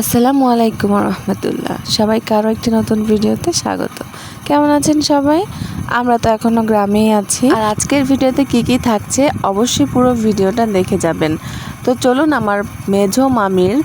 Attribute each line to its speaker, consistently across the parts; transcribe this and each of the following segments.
Speaker 1: আসসালামু আলাইকুম রহমতুল্লাহ। সবাইকে আরও একটি নতুন ভিডিওতে স্বাগত। কেমন আছেন সবাই? আমরা তো এখনও গ্রামেই আছি। আর আজকের ভিডিওতে কি কি থাকছে অবশ্যই পুরো ভিডিওটা দেখে যাবেন। তো চলুন আমার মেঝো মামির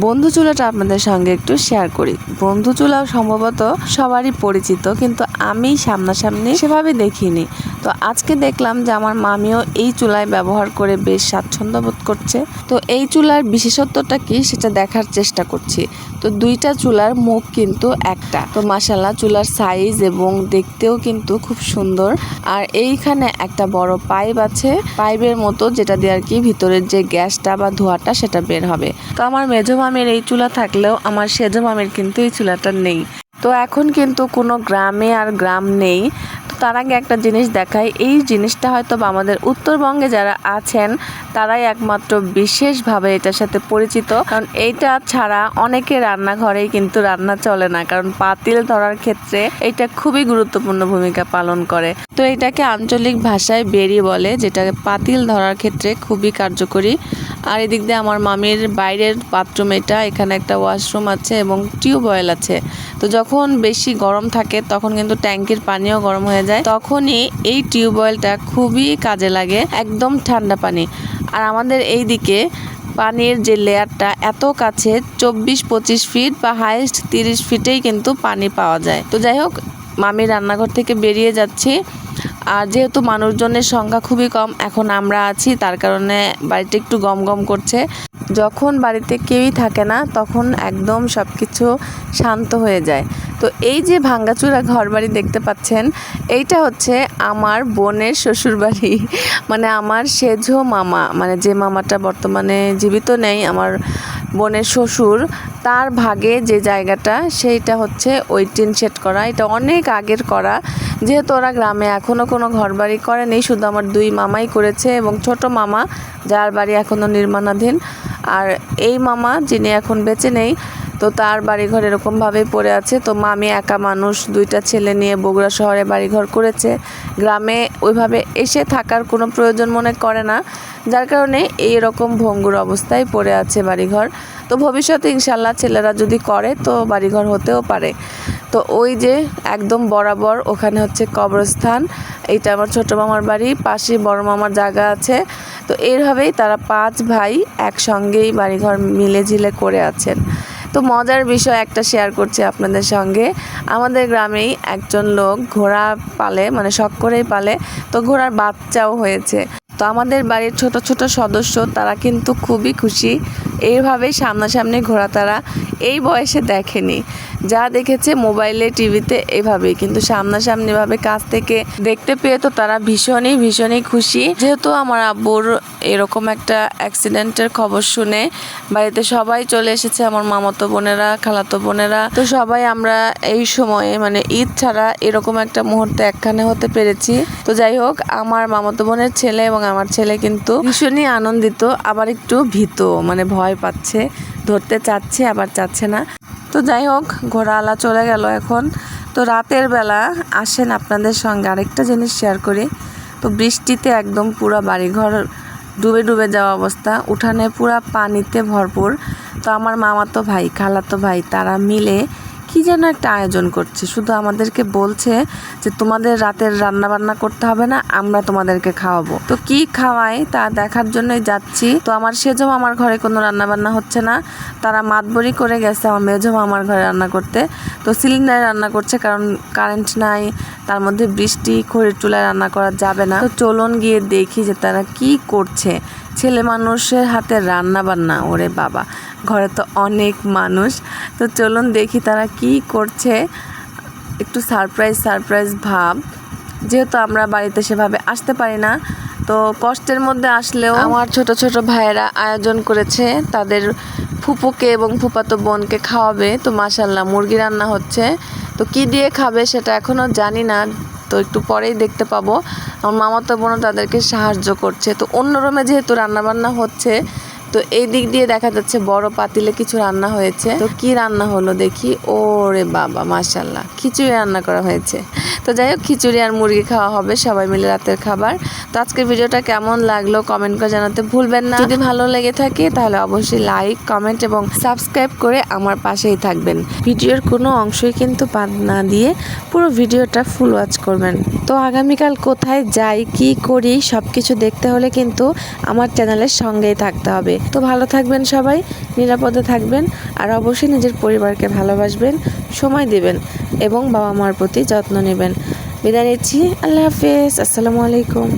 Speaker 1: বন্ধু চুলাটা আপনাদের সঙ্গে একটু শেয়ার করি। বন্ধু চুলাও সম্ভবত সবারই পরিচিত, কিন্তু আমি সামনাসামনি সেভাবে দেখিনি। তো আজকে দেখলাম যে আমার মামিও এই চুলায় ব্যবহার করে বেশ স্বাচ্ছন্দ্য বোধ করছে। তো এই চুলার বিশেষত্বটা কি সেটা দেখার চেষ্টা করছি। তো দুইটা চুলার মুখ কিন্তু একটা। তো মাসাল্লাহ চুলার সাইজ এবং দেখতেও কিন্তু খুব সুন্দর। আর এইখানে একটা বড় পাইপ আছে। পাইপের মতো যেটা দিয়ে আর কি ভিতরের যে গ্যাসটা বা ধোঁয়াটা সেটা বের হবে। তো আমার মেজো মামির এই চুলা থাকলেও আমার সেজো মামির কিন্তু এই চুলাটা নেই। তো এখন কিন্তু কোনো গ্রামে আর গ্রাম নেই। তার আগে একটা জিনিস দেখাই। এই জিনিসটা হয়তো বা আমাদের উত্তরবঙ্গে যারা আছেন, তারাই একমাত্র বিশেষভাবে এটার সাথে পরিচিত। কারণ এইটা ছাড়া অনেকে রান্নাঘরেই কিন্তু রান্না চলে না। কারণ পাতিল ধরার ক্ষেত্রে এটা খুবই গুরুত্বপূর্ণ ভূমিকা পালন করে। তো এটাকে আঞ্চলিক ভাষায় বেরি বলে, যেটা পাতিল ধরার ক্ষেত্রে খুবই কার্যকরী। আর এদিক দিয়ে আমার মামির বাইরের বাথরুম এটা, এখানে একটা ওয়াশরুম আছে এবং টিউবওয়েল আছে। তো যখন বেশি গরম থাকে, তখন কিন্তু ট্যাঙ্কির পানিও গরম হয়ে যায়। তখনই এই টিউবওয়েলটা খুবই কাজে লাগে, একদম ঠান্ডা পানি। আর আমাদের এই দিকে পানির যে লেয়ারটা, এত কাছে চব্বিশ পঁচিশ ফিট বা হাইস্ট তিরিশ ফিটেই কিন্তু পানি পাওয়া যায়। তো যাই হোক, মামি রান্নাঘর থেকে বেরিয়ে যাচ্ছি। আর যেহেতু মানুষজনের সংখ্যা খুবই কম, এখন আমরা আছি, তার কারণে বাড়িটা একটু গম গম করছে। যখন বাড়িতে কেউই থাকে না, তখন একদম সব কিছু শান্ত হয়ে যায়। তো এই যে ভাঙ্গাচুরা ঘর বাড়ি দেখতে পাচ্ছেন, এইটা হচ্ছে আমার বোনের শ্বশুর বাড়ি মানে আমার সেঝো মামা মানে যে মামাটা বর্তমানে জীবিত নেই, আমার বোনের শ্বশুর, তার ভাগে যে জায়গাটা, সেইটা হচ্ছে ওই টিন শেড করা। এটা অনেক আগের করা। যেহেতু ওরা গ্রামে এখনও কোনো ঘরবাড়ি করেনি, শুধু আমার দুই মামাই করেছে এবং ছোট মামা, যার বাড়ি এখনও নির্মাণাধীন। আর এই মামা, যিনি এখন বেঁচে নেই তো তার বাড়িঘর এরকমভাবেই পড়ে আছে। তো মামি একা মানুষ, দুইটা ছেলে নিয়ে বগুড়া শহরে বাড়িঘর করেছে। গ্রামে ওইভাবে এসে থাকার কোনো প্রয়োজন মনে করে না। যার কারণে এই রকম ভঙ্গুর অবস্থায় পড়ে আছে বাড়িঘর। তো ভবিষ্যতে ইনশাল্লাহ ছেলেরা যদি করে, তো বাড়িঘর হতেও পারে। তো ওই যে একদম বরাবর ওখানে হচ্ছে কবরস্থান। এইটা আমার ছোটো মামার বাড়ি পাশে বড় মামার জায়গা আছে। তো এইভাবেই তারা পাঁচ ভাই একসঙ্গেই বাড়িঘর মিলে ঝিলে করে আছেন। তো মজার বিষয় একটা শেয়ার করছি আপনাদের সঙ্গে। আমাদের গ্রামেই একজন লোক ঘোড়া পালে মানে শখ করেই পালে, তো ঘোড়ার বাচ্চাও হয়েছে। তো আমাদের বাড়ির ছোট ছোট সদস্য, তারা কিন্তু খুবই খুশি। এইভাবেই সামনাসামনি ঘোড়া তারা এই বয়সে দেখেনি। যা দেখেছে মোবাইলে, টিভিতে এইভাবেই কিন্তু সামনাসামনিভাবে কাছ থেকে দেখতে পেয়ে তো তারা ভীষণই ভীষণই খুশি। যেহেতু আমার আব্বুর এরকম একটা অ্যাক্সিডেন্টের খবর শুনে বাড়িতে সবাই চলে এসেছে, আমার মামাতো বোনেরা, খালাতো বোনেরা। তো সবাই আমরা এই সময়ে মানে ঈদ ছাড়া এরকম একটা মুহূর্তে একখানে হতে পেরেছি। তো যাই হোক, আমার মামাতো বোনের ছেলে এবং আমার ছেলে কিন্তু ভীষণই আনন্দিত, আবার একটু ভীত মানে ভয় পাচ্ছে, ধরতে চাচ্ছে, আবার চাচ্ছে না। তো যাই হোক, ঘোড়াওয়ালা চলে গেল এখন। তো রাতের বেলা আসেন আপনাদের সঙ্গে আরেকটা জিনিস শেয়ার করি। তো বৃষ্টিতে একদম পুরো বাড়িঘর ডুবে ডুবে যাওয়া অবস্থা। উঠানে পুরা পানিতে ভরপুর। তো আমার মামাতো ভাই, খালাতো ভাই, তারা মিলে কি যেন একটা আয়োজন করছে? শুধু আমাদেরকে বলছে যে তোমাদের রাতের রান্না বান্না করতে হবে না, আমরা তোমাদেরকে খাওয়াবো। তো কি খাওয়াই তা দেখার জন্যই যাচ্ছি। তো আমার সেজম আমার ঘরে কোনো রান্না বান্না হচ্ছে না। তারা মাতবরি করে গেছে আমার মেজম আমার ঘরে রান্না করতে। তো সিলিন্ডারে রান্না করছে কারণ কারেন্ট নাই। তার মধ্যে বৃষ্টি, খড়ের চুলায় রান্না করা যাবে না। তো চলুন গিয়ে দেখি যে তারা কি করছে। ছেলে মানুষের হাতে রান্না বান্না, ওরে বাবা। ঘরে তো অনেক মানুষ। তো চলুন দেখি তারা কি করছে। একটু সারপ্রাইজ সারপ্রাইজ ভাব। যেহেতু আমরা বাড়িতে সেভাবে আসতে পারি না তো কষ্টের মধ্যে আসলেও আমার ছোট ছোট ভাইয়েরা আয়োজন করেছে, তাদের ফুপুকে এবং ফুপাতো বোনকে খাওয়াবে। তো মাসাল্লাহ মুরগি রান্না হচ্ছে। তো কি দিয়ে খাবে সেটা এখনও জানি না, তো একটু পরেই দেখতে পাবো। আমার মামাতো বোনও তাদেরকে সাহায্য করছে। তো অন্য রুমে যেহেতু রান্নাবান্না হচ্ছে তো এই দিক দিয়ে দেখা যাচ্ছে বড় পাতিলে কিছু রান্না হয়েছে। তো কি রান্না হলো দেখি? ওরে বাবা মাশাল্লাহ খিচুড়ি রান্না করা হয়েছে। তো যাই হোক, খিচুড়ি আর মুরগি খাওয়া হবে সবাই মিলে রাতের খাবার। তো আজকের ভিডিওটা কেমন লাগল কমেন্ট করে জানাতে ভুলবেন না। যদি ভালো লেগে থাকে তাহলে অবশ্যই লাইক, কমেন্ট এবং সাবস্ক্রাইব করে আমার পাশেই থাকবেন। ভিডিওর কোনো অংশই কিন্তু বাদ না দিয়ে পুরো ভিডিওটা ফুল ওয়াচ করবেন। তো আগামীকাল কোথায় যাই, কি করি সব কিছু দেখতে হলে কিন্তু আমার চ্যানেলের সঙ্গেই থাকতে হবে। তো ভালো থাকবেন সবাই, নিরাপদে থাকবেন আর অবশ্যই নিজের পরিবারকে ভালোবাসবেন, সময় দেবেন এবং বাবা মার প্রতি যত্ন নেবেন। বিদায় নিচ্ছি, আল্লাহ হাফেজ, আসসালামু আলাইকুম।